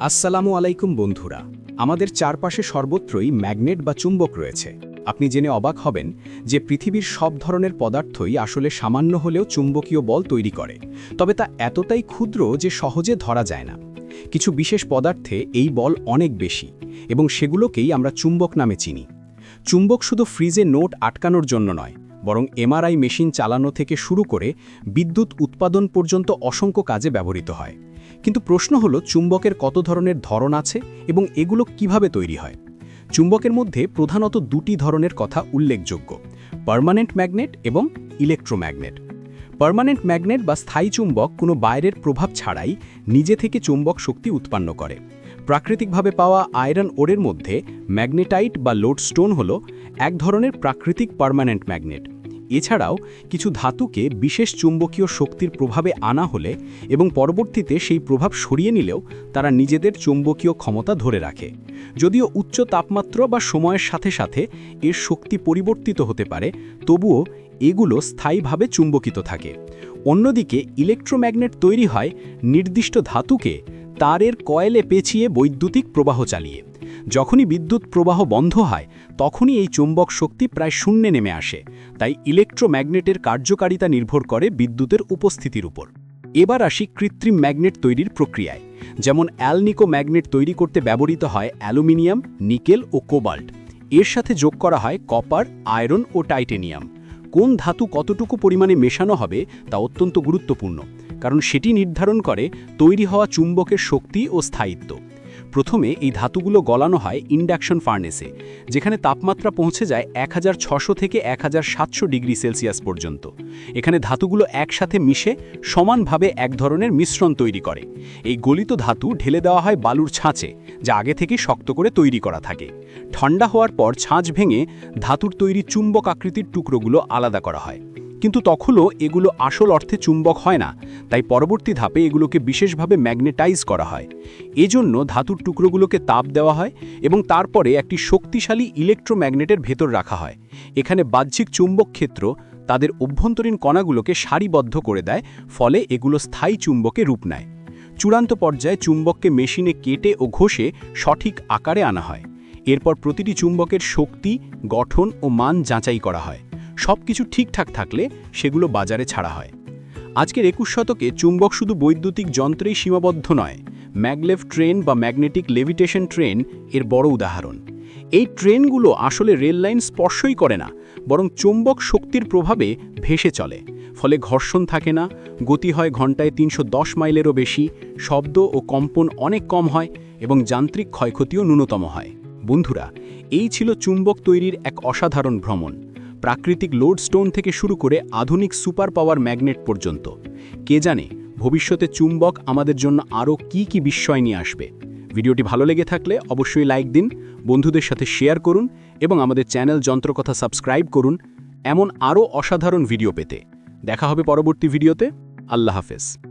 আসসালামু আলাইকুম বন্ধুরা। আমাদের চারপাশে সর্বত্রই ম্যাগনেট বা চুম্বক রয়েছে। আপনি জেনে অবাক হবেন যে পৃথিবীর সব ধরনের পদার্থই আসলে সামান্য হলেও চুম্বকীয় বল তৈরি করে। তবে তা এতটাই ক্ষুদ্র যে সহজে ধরা যায় না। কিছু বিশেষ পদার্থে এই বল অনেক বেশি এবং সেগুলোকেই আমরা চুম্বক নামে চিনি। চুম্বক শুধু ফ্রিজে নোট আটকানোর জন্য নয়, বরং এমআরআই মেশিন চালানো থেকে শুরু করে বিদ্যুৎ উৎপাদন পর্যন্ত অসংখ্য কাজে ব্যবহৃত হয়। কিন্তু প্রশ্ন হলো, চুম্বকের কত ধরনের ধরন আছে এবং এগুলো কীভাবে তৈরি হয়? চুম্বকের মধ্যে প্রধানত দুটি ধরনের কথা উল্লেখযোগ্য, পার্মানেন্ট ম্যাগনেট এবং ইলেকট্রোম্যাগনেট। পার্মানেন্ট ম্যাগনেট বা স্থায়ী চুম্বক কোনো বাইরের প্রভাব ছাড়াই নিজে থেকে চুম্বক শক্তি উৎপন্ন করে। প্রাকৃতিকভাবে পাওয়া আয়রন ওরের মধ্যে ম্যাগনেটাইট বা লোডস্টোন হল এক ধরনের প্রাকৃতিক পার্মানেন্ট ম্যাগনেট। এছাড়াও কিছু ধাতুকে বিশেষ চুম্বকীয় শক্তির প্রভাবে আনা হলে এবং পরবর্তীতে সেই প্রভাব সরিয়ে নিলেও তারা নিজেদের চুম্বকীয় ক্ষমতা ধরে রাখে। যদিও উচ্চ তাপমাত্রা বা সময়ের সাথে সাথে এর শক্তি পরিবর্তিত হতে পারে, তবুও এগুলো স্থায়ীভাবে চুম্বকিত থাকে। অন্যদিকে ইলেকট্রোম্যাগনেট তৈরি হয় নির্দিষ্ট ধাতুকে তারের কয়েলে পেঁচিয়ে বৈদ্যুতিক প্রবাহ চালিয়ে। যখনই বিদ্যুৎ প্রবাহ বন্ধ হয়, তখনই এই চুম্বক শক্তি প্রায় শূন্যে নেমে আসে। তাই ইলেকট্রোম্যাগনেটের কার্যকারিতা নির্ভর করে বিদ্যুতের উপস্থিতির উপর। এবার আসি কৃত্রিম ম্যাগনেট তৈরির প্রক্রিয়ায়। যেমন অ্যালনিকো ম্যাগনেট তৈরি করতে ব্যবহৃত হয় অ্যালুমিনিয়াম, নিকেল ও কোবাল্ট। এর সাথে যোগ করা হয় কপার, আয়রন ও টাইটেনিয়াম। কোন ধাতু কতটুকু পরিমাণে মেশানো হবে, তা অত্যন্ত গুরুত্বপূর্ণ। কারণ সেটি নির্ধারণ করে তৈরি হওয়া চুম্বকের শক্তি ও স্থায়িত্ব। প্রথমে এই ধাতুগুলো গলানো হয় ইন্ডাকশন ফার্নেসে, যেখানে তাপমাত্রা পৌঁছে যায় এক থেকে এক হাজার সাতশো ডিগ্রি সেলসিয়াস পর্যন্ত। এখানে ধাতুগুলো একসাথে মিশে সমানভাবে এক ধরনের মিশ্রণ তৈরি করে। এই গলিত ধাতু ঢেলে দেওয়া হয় বালুর ছাঁচে, যা আগে থেকে শক্ত করে তৈরি করা থাকে। ঠান্ডা হওয়ার পর ছাঁচ ভেঙে ধাতুর তৈরি চুম্বক আকৃতির টুকরোগুলো আলাদা করা হয়। কিন্তু তখনও এগুলো আসল অর্থে চুম্বক হয় না, তাই পরবর্তী ধাপে এগুলোকে বিশেষভাবে ম্যাগনেটাইজ করা হয়। এজন্য ধাতুর টুকরোগুলোকে তাপ দেওয়া হয় এবং তারপরে একটি শক্তিশালী ইলেকট্রোম্যাগনেটের ভেতর রাখা হয়। এখানে বাহ্যিক চুম্বক ক্ষেত্র তাদের অভ্যন্তরীণ কণাগুলোকে সারিবদ্ধ করে দেয়, ফলে এগুলো স্থায়ী চুম্বকে রূপ নেয়। চূড়ান্ত পর্যায়ে চুম্বককে মেশিনে কেটে ও ঘষে সঠিক আকারে আনা হয়। এরপর প্রতিটি চুম্বকের শক্তি, গঠন ও মান যাচাই করা হয়। সব কিছু ঠিকঠাক থাকলে সেগুলো বাজারে ছাড়া হয়। আজকের একুশ শতকে চুম্বক শুধু বৈদ্যুতিক যন্ত্রেই সীমাবদ্ধ নয়, ম্যাগলেভ ট্রেন বা ম্যাগনেটিক লেভিটেশন ট্রেন এর বড় উদাহরণ। এই ট্রেনগুলো আসলে রেল লাইন স্পর্শই করে না, বরং চুম্বক শক্তির প্রভাবে ভেসে চলে। ফলে ঘর্ষণ থাকে না, গতি হয় ঘন্টায় তিনশো দশ মাইলেরও বেশি, শব্দ ও কম্পন অনেক কম হয় এবং যান্ত্রিক ক্ষয়ক্ষতিও ন্যূনতম হয়। বন্ধুরা, এই ছিল চুম্বক তৈরির এক অসাধারণ ভ্রমণ। প্রাকৃতিক লোডস্টোন থেকে শুরু করে আধুনিক সুপার পাওয়ার ম্যাগনেট পর্যন্ত। কে জানে, ভবিষ্যতে চুম্বক আমাদের জন্য আরও কি কি বিস্ময় নিয়ে আসবে। ভিডিওটি ভালো লেগে থাকলে অবশ্যই লাইক দিন, বন্ধুদের সাথে শেয়ার করুন এবং আমাদের চ্যানেল যন্ত্রকথা সাবস্ক্রাইব করুন এমন আরও অসাধারণ ভিডিও পেতে। দেখা হবে পরবর্তী ভিডিওতে। আল্লাহ হাফেজ।